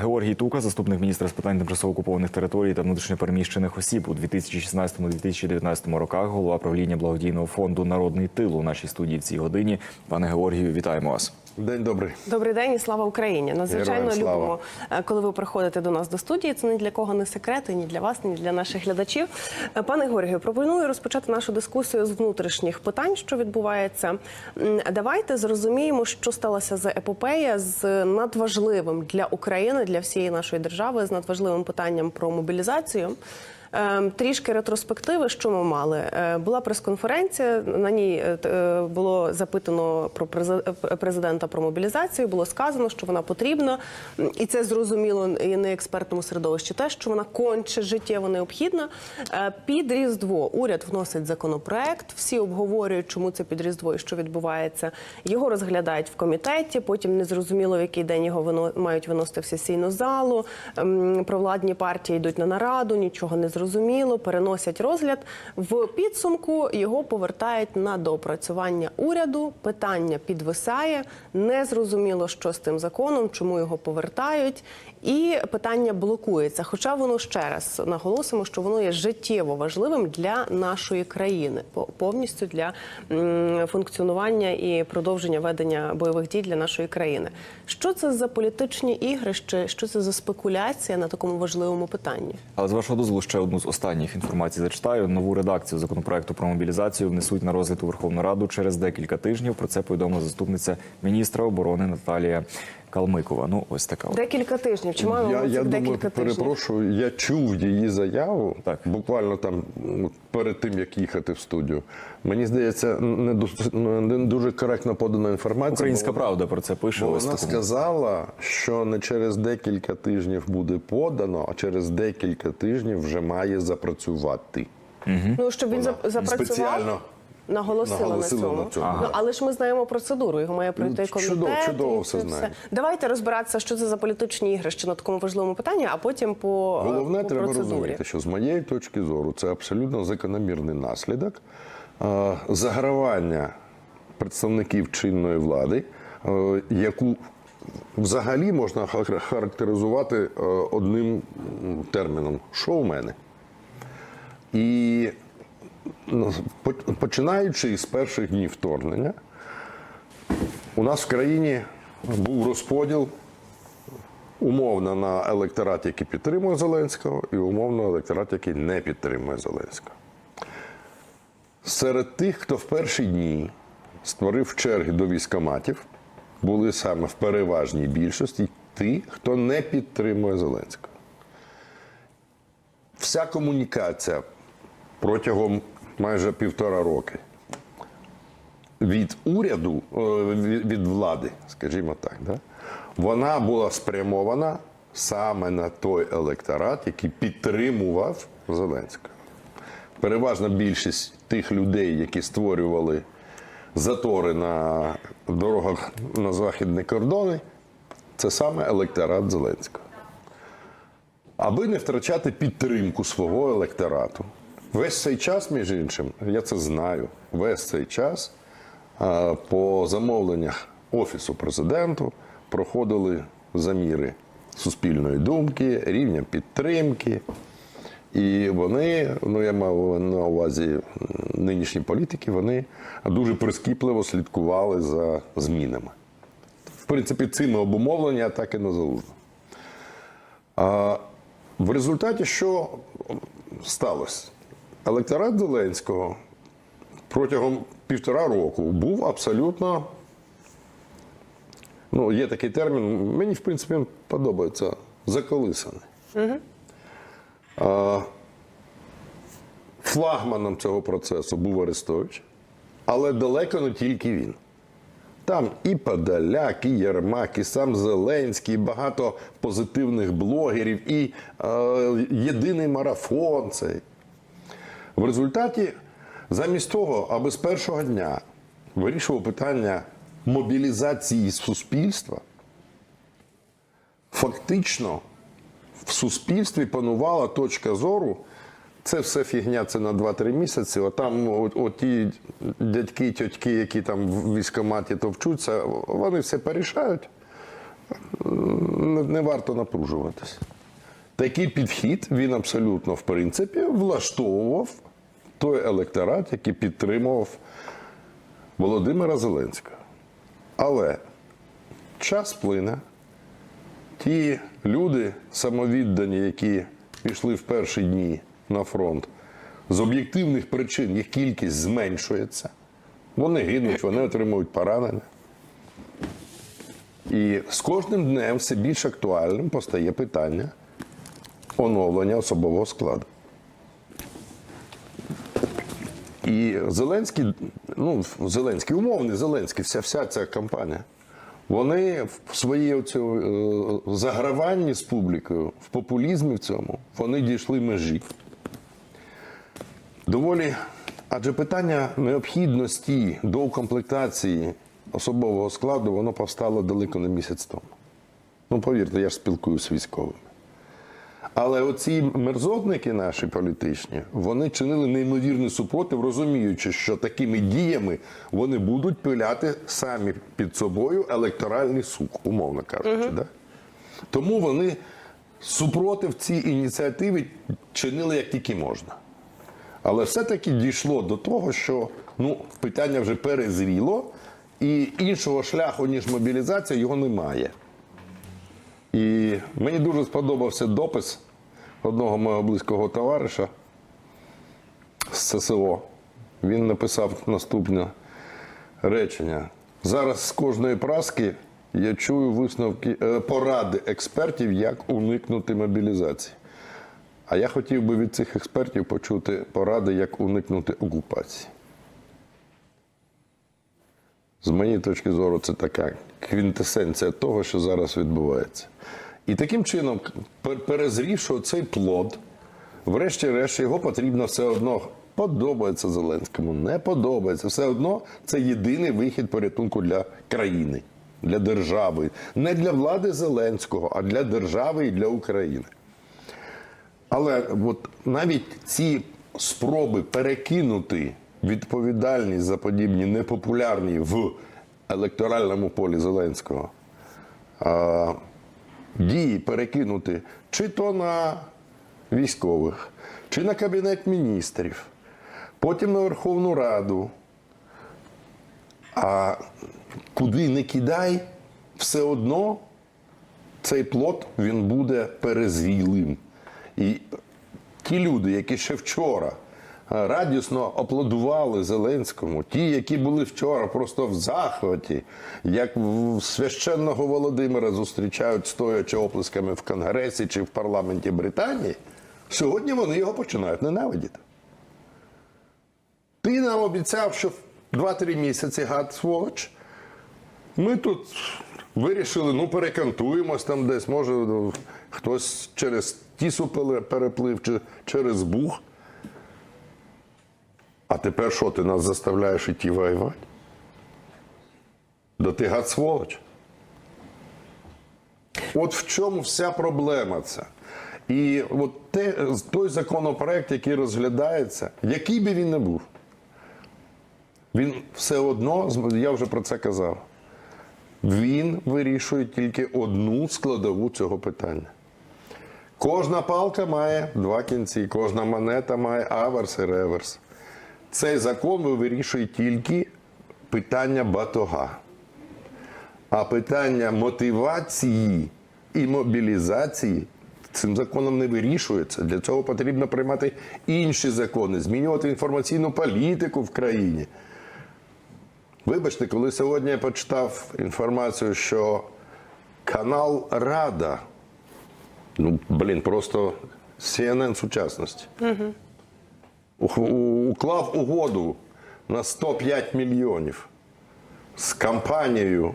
Георгій Тука, заступник міністра з питань тимчасово окупованих територій та внутрішньопереміщених осіб у 2016-2019 роках, голова правління благодійного фонду Народний тил у нашій студії в цій годині. Пане Георгію, вітаємо вас. День добрий. Добрий день і слава Україні. Надзвичайно Героям слава. любимо, е, коли ви приходите до нас до студії. Це ні для кого не секрет, і ні для вас, ні для наших глядачів. Е, Пане Георгію, пропоную розпочати нашу дискусію з внутрішніх питань, що відбувається. Давайте зрозуміємо, що сталося за епопея з надважливим для України, для всієї нашої держави, з надважливим питанням про мобілізацію. Е, Трішки ретроспективи, що ми мали. Е, Була прес-конференція. На ній е, е, було запитано про президента про мобілізацію. Було сказано, що вона потрібна, і це зрозуміло і не експертному середовищі. Те, що вона конче життєво необхідна. Під різдво уряд вносить законопроект. Всі обговорюють, чому це під різдво і що відбувається. Його розглядають в комітеті. Потім незрозуміло, в який день його мають виносити в сесійну залу. Ем, Провладні партії йдуть на нараду, нічого не зрозуміло, переносять розгляд. В підсумку його повертають на доопрацювання уряду. Питання підвисає. Не зрозуміло, що з тим законом, чому його повертають, і питання блокується. Хоча воно ще раз наголосимо, що воно є життєво важливим для нашої країни, по- повністю для функціонування і продовження ведення бойових дій для нашої країни. Що це за політичні ігрища? Що це за спекуляція на такому важливому питанні? Але з вашого дозволу ще одну з останніх інформацій зачитаю. Нову редакцію законопроекту про мобілізацію внесуть на розгляд у Верховну Раду через декілька тижнів. Про це повідомила заступниця міністра оборони Наталія Калмикова. Ну, ось така. от. Декілька тижнів. Чи маємо Я, я цих думаю, тижнів? перепрошую, я чув її заяву Так. буквально там перед тим, як їхати в студію. Мені здається, не, дос- не дуже коректно подана інформація. Українська бо правда про це пише. Бо ось вона такому. сказала, що не через декілька тижнів буде подано, а через декілька тижнів вже має запрацювати. Ну щоб він зап- запрацював. спеціально Наголосила, наголосила на цьому. на цьому. Ну, але ж ми знаємо процедуру. Його має пройти Ну, комітет. чудово, чудово все це знаємо. Давайте розбиратися, що це за політичні ігрища на такому важливому питанні, а потім по, Головне, по треба процедурі. розуміти, що з моєї точки зору це абсолютно закономірний наслідок е, загравання представників чинної влади, е, яку взагалі можна хар- характеризувати е, одним терміном шоумени. І починаючи із перших днів вторгнення, у нас в країні був розподіл умовно на електорат, який підтримує Зеленського, і умовно електорат, який не підтримує Зеленського. Серед тих, хто в перші дні створив черги до військоматів, були саме в переважній більшості ті, хто не підтримує Зеленського. Вся комунікація протягом майже півтора роки від уряду, е, від влади, скажімо так, да, вона була спрямована саме на той електорат, який підтримував Зеленського. Переважна більшість тих людей, які створювали затори на дорогах на західні кордони, це саме електорат Зеленського. Аби не втрачати підтримку свого електорату. Весь цей час, між іншим, я це знаю, весь цей час по замовленнях Офісу президенту проходили заміри суспільної думки, рівня підтримки. І вони, ну я мав на увазі нинішні політики, вони дуже прискіпливо слідкували за змінами. В принципі, цими обумовлені атаки на залужну. А в результаті що сталося? Електорат Зеленського протягом півтора року був абсолютно. Ну, є такий термін, мені, в принципі, подобається заколисаний. А, флагманом цього процесу був Арестович, але далеко не тільки він. Там і Подоляк, і Єрмак, і сам Зеленський, і багато позитивних блогерів, і е, єдиний марафон цей. В результаті, замість того, аби з першого дня вирішував питання мобілізації суспільства, фактично в суспільстві панувала точка зору. Це все фігня, це на 2-3 місяці. Отам от, от ті дядьки, тьотьки, які там в військкоматі товчуться, вони все порішають. не, не варто напружуватись. Такий підхід він абсолютно, в принципі, влаштовував той електорат, який підтримував Володимира Зеленського. Але час плине. Ті люди самовіддані, які пішли в перші дні на фронт, з об'єктивних причин їх кількість зменшується. Вони гинуть, вони отримують поранення. І з кожним днем все більш актуальним постає питання оновлення особового складу. І Зеленський, ну, Зеленський, умовний Зеленський, вся, вся ця кампанія, вони в своїй е, заграванні з публікою, в популізмі в цьому, вони дійшли межі. Доволі, адже питання необхідності доукомплектації особового складу, воно повстало далеко не місяць тому. Ну, повірте, я ж спілкуюся з військовими. Але оці мерзотники наші політичні, вони чинили неймовірний супротив, розуміючи, що такими діями вони будуть пиляти самі під собою електоральний сук, умовно кажучи. Да? Тому вони супротив цій ініціативи чинили як тільки можна. Але все-таки дійшло до того, що ну, питання вже перезріло, і іншого шляху, ніж мобілізація, його немає. І мені дуже сподобався допис одного мого близького товариша з ССО. Він написав наступне речення. Зараз з кожної праски я чую висновки е, поради експертів, як уникнути мобілізації. А я хотів би від цих експертів почути поради, як уникнути окупації. З моєї точки зору, це така квінтесенція того, що зараз відбувається. І таким чином, пер- перезрівши цей плод, врешті-решт його потрібно все одно подобається Зеленському, не подобається. Все одно це єдиний вихід порятунку для країни, для держави. Не для влади Зеленського, а для держави і для України. Але от навіть ці спроби перекинути відповідальність за подібні непопулярні в електоральному полі Зеленського а, дії перекинути чи то на військових, чи на Кабінет міністрів, потім на Верховну Раду. А куди не кидай, все одно цей плод він буде перезрілим. І ті люди, які ще вчора радісно аплодували Зеленському, ті, які були вчора просто в захваті, як священного Володимира зустрічають стоячи оплесками в Конгресі чи в парламенті Британії, сьогодні вони його починають ненавидіти. Ти нам обіцяв, що в 2-3 місяці гад сволоч. Ми тут вирішили, ну перекантуємось там десь, може хтось через тісу переплив чи через бух. А тепер що ти нас заставляєш іти воювати? Да ти гад сволоч. От в чому вся проблема ця. І от те, той законопроект, який розглядається, який би він не був, він все одно, я вже про це казав, він вирішує тільки одну складову цього питання. Кожна палка має два кінці, кожна монета має аверс і реверс. Цей закон вирішує тільки питання батога. А питання мотивації і мобілізації цим законом не вирішується. Для цього потрібно приймати інші закони, змінювати інформаційну політику в країні. Вибачте, коли сьогодні я почитав інформацію, що канал Рада, ну, блін, просто CNN сучасності, ух- у- уклав угоду на 105 мільйонів з компанією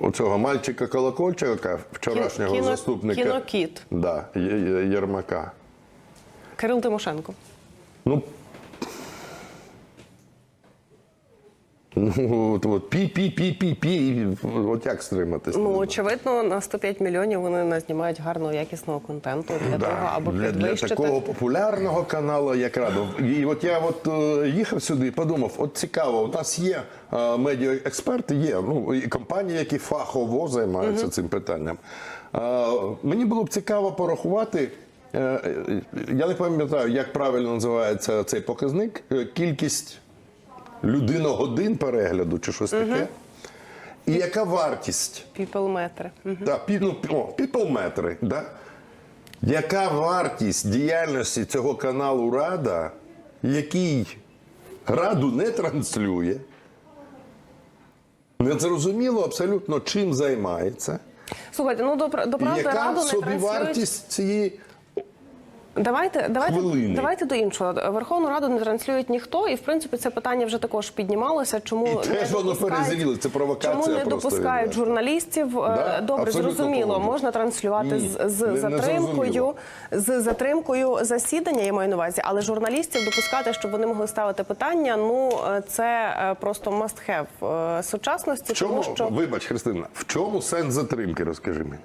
оцього мальчика Колокольчика, вчорашнього Кіно- заступника кінокіт. Да, Єрмака. Кирил Тимошенко. Ну, Ну, от, пі, пі, пі, пі, пі. От як стриматись? Ну очевидно, на 105 мільйонів вони назнімають гарного якісного контенту для Да, того, аби для, для такого популярного каналу, як Радо. І от я от е, їхав сюди і подумав: от цікаво, у нас є е, медіаексперти, є ну і компанії, які фахово займаються цим питанням. Е, мені було б цікаво порахувати. Я не пам'ятаю, як правильно називається цей показник. е, Кількість людиногодин перегляду чи щось таке. І яка вартість Піпелметри. Да, пі, ну, о, піплметри, да? Яка вартість діяльності цього каналу Рада, який Раду не транслює, не зрозуміло абсолютно чим займається, Слухайте, ну до, до правди яка раду не собівартість цієї. Давайте, давайте, Хвилини. давайте до іншого. Верховну Раду не транслюють ніхто, і в принципі це питання вже також піднімалося. Чому І теж воно перезріло, це провокація Чому не просто допускають відверта. журналістів? Е, Да, Добре, абсолютно зрозуміло, погоджуюсь. можна транслювати Ні, з, з не- затримкою, з затримкою засідання. Я маю на увазі, але журналістів допускати, щоб вони могли ставити питання. Ну е, це е, просто must have сучасності, чому, тому що вибач, Христина, в чому сенс затримки, розкажи мені.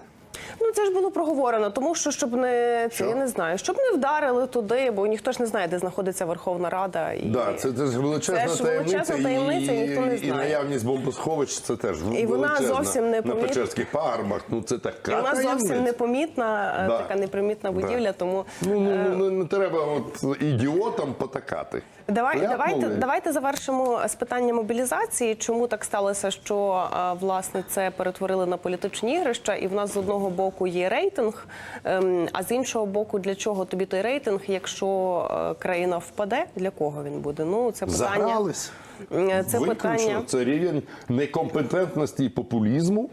Ну це ж було проговорено, тому що щоб не це Що? я не знаю, щоб не вдарили туди, бо ніхто ж не знає, де знаходиться Верховна Рада. І Да, це, це ж величезна Це ж таємниця, величезна таємниця, і, ніхто не знає. і, наявність бомбосховищ це теж І вона зовсім не на поміт- Печерських пагорбах. Ну це така І вона зовсім непомітна, е, Да. така непримітна будівля. Тому Ну, ну, е, ну, не треба от ідіотам потакати. Давай, давайте, давайте завершимо з питання мобілізації. Чому так сталося, що е, власне це перетворили на політичні ігрища, і в нас з одного боку є рейтинг, ем, а з іншого боку, для чого тобі той рейтинг, якщо е, країна впаде, для кого він буде? Ну це питання. Загрались. Е, Це Виключно. питання. Це рівень некомпетентності і популізму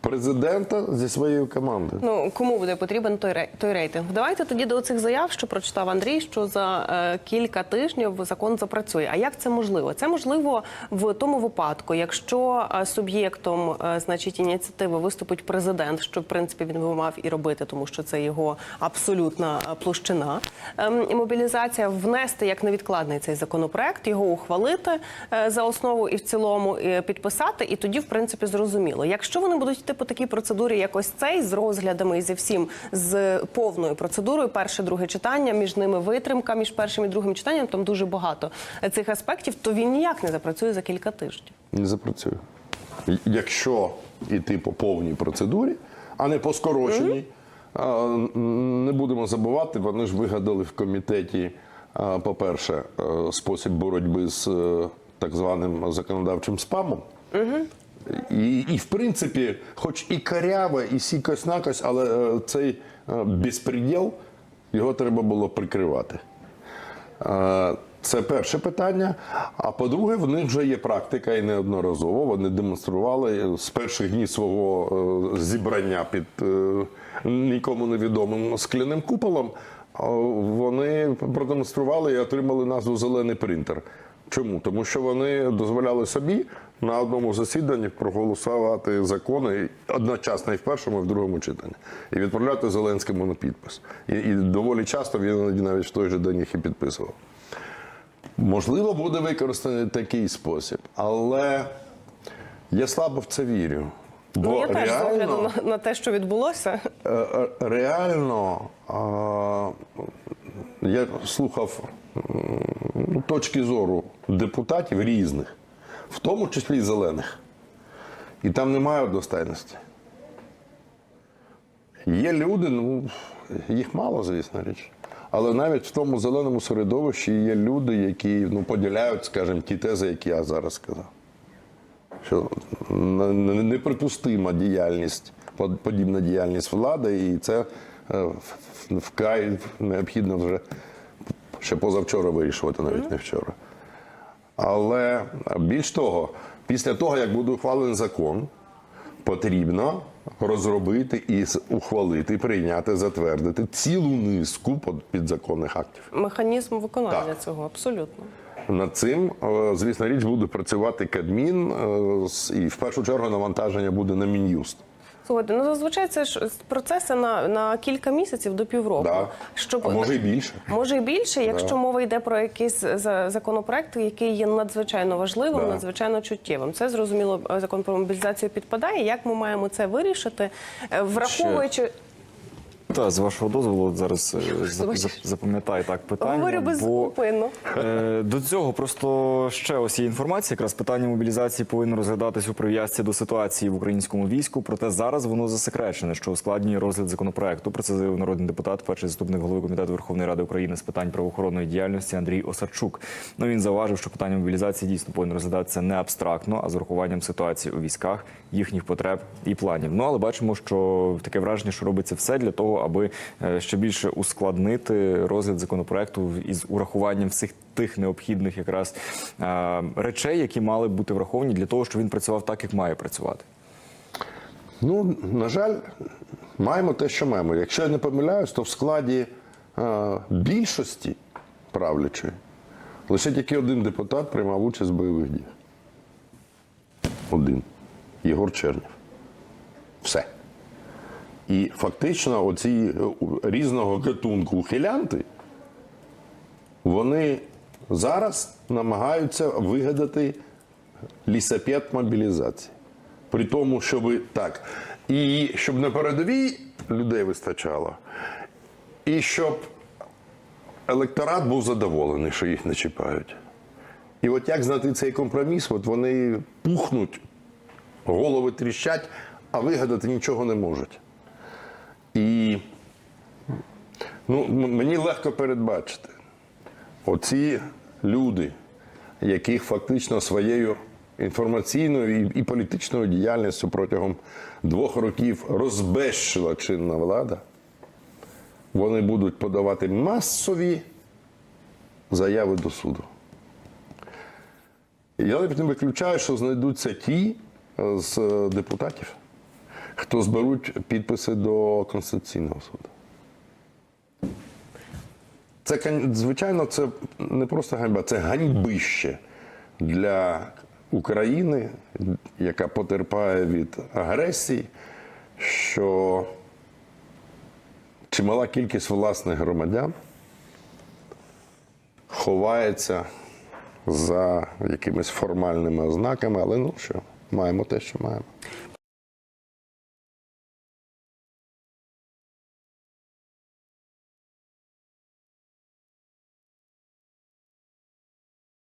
президента зі своєю командою. Ну кому буде потрібен той той рейтинг? Давайте тоді до цих заяв, що прочитав Андрій, що за е, кілька тижнів закон запрацює. А як це можливо? Це можливо в тому випадку, якщо е, суб'єктом, е, значить, ініціативи виступить президент, що в принципі він би мав і робити, тому що це його абсолютна е, площина. І мобілізація внести як невідкладний цей законопроект, його ухвалити е, за основу і в цілому е, підписати, і тоді, в принципі, зрозуміло. Якщо вони будуть йти по такій процедурі, як ось цей, з розглядами і зі всім з повною процедурою, перше, друге читання, між ними витримка, між першим і другим читанням, там дуже багато цих аспектів, то він ніяк не запрацює за кілька тижнів. Не запрацює. Якщо йти по повній процедурі, а не по скороченій, а, н- не будемо забувати, вони ж вигадали в комітеті, по-перше, е, спосіб боротьби з е, так званим законодавчим спамом. І, і в принципі, хоч і карява, і сікось накось, але е, цей е, безпреділ, його треба було прикривати. Е, Це перше питання. А по-друге, в них вже є практика і неодноразово. Вони демонстрували з перших днів свого зібрання під нікому невідомим скляним куполом. Вони продемонстрували і отримали назву Зелений принтер. Чому? Тому що вони дозволяли собі на одному засіданні проголосувати закони одночасно і в першому, і в другому читанні, і відправляти Зеленському на підпис. І, і доволі часто він іноді навіть в той же день їх і підписував. Можливо, буде використаний такий спосіб, але я слабо в це вірю. Бо ну я теж з огляду на, на те, що відбулося. е, е, реально а, я слухав ну, точки зору депутатів різних, в тому числі і зелених. І там немає одностайності. Є люди, ну їх мало, звісно річ. Але навіть в тому зеленому середовищі є люди, які ну, поділяють, скажімо, ті тези, які я зараз сказав. Що неприпустима діяльність, подібна діяльність влади, і це е, вкрай необхідно вже ще позавчора вирішувати, навіть не вчора. Але більш того, після того, як буде ухвалений закон, потрібно розробити і ухвалити, прийняти, затвердити цілу низку підзаконних актів. Механізм виконання Так. цього абсолютно. Над цим, е, звісно, річ буде працювати Кабмін, е, і в першу чергу навантаження буде на Мін'юст. Слухайте, ну зазвичай це ж процеси на, на кілька місяців до півроку. Да. Щоб А може і більше. Може і більше, якщо Да. мова йде про якийсь законопроект, який є надзвичайно важливим, Да. надзвичайно чуттєвим. Це зрозуміло, е, закон про мобілізацію підпадає. Як ми маємо це вирішити, враховуючи. враховуючи Та з вашого дозволу зараз е, зап- Вибачте. зап- запам'ятай так питання. говорю бо беззупинно. Е, До цього просто ще ось є інформація. Якраз питання мобілізації повинно розглядатись у прив'язці до ситуації в українському війську. Проте зараз воно засекречене, що ускладнює розгляд законопроекту. Про це заявив народний депутат, перший заступник голови комітету Верховної Ради України з питань правоохоронної діяльності Андрій Осадчук. Ну він зауважив, що питання мобілізації дійсно повинно розглядатися не абстрактно, а з урахуванням ситуації у військах, їхніх потреб і планів. Ну але бачимо, що таке враження, що робиться все для того, аби е, ще більше ускладнити розгляд законопроекту із урахуванням всіх тих необхідних якраз е, речей, які мали бути враховані для того, щоб він працював так, як має працювати. Ну, на жаль, маємо те, що маємо. Якщо я не помиляюсь, то в складі е, більшості правлячої лише тільки один депутат приймав участь в бойових діях. Один. Єгор Чернєв. Все. І фактично, оці е, різного гатунку ухилянти, вони зараз намагаються вигадати лісапет мобілізації. При тому, щоб так. І щоб на передовій людей вистачало, і щоб електорат був задоволений, що їх не чіпають. І от як знайти цей компроміс, от вони пухнуть, голови тріщать, а вигадати нічого не можуть. І ну, мені легко передбачити. Оці люди, яких фактично своєю інформаційною і, політичною діяльністю протягом двох років розбещила чинна влада, вони будуть подавати масові заяви до суду. Я не виключаю, що знайдуться ті е, з е, депутатів, хто зберуть підписи до Конституційного суду. Це, звичайно, це не просто ганьба, це ганьбище для України, яка потерпає від агресії, що чимала кількість власних громадян ховається за якимись формальними ознаками, але ну що, маємо те, що маємо.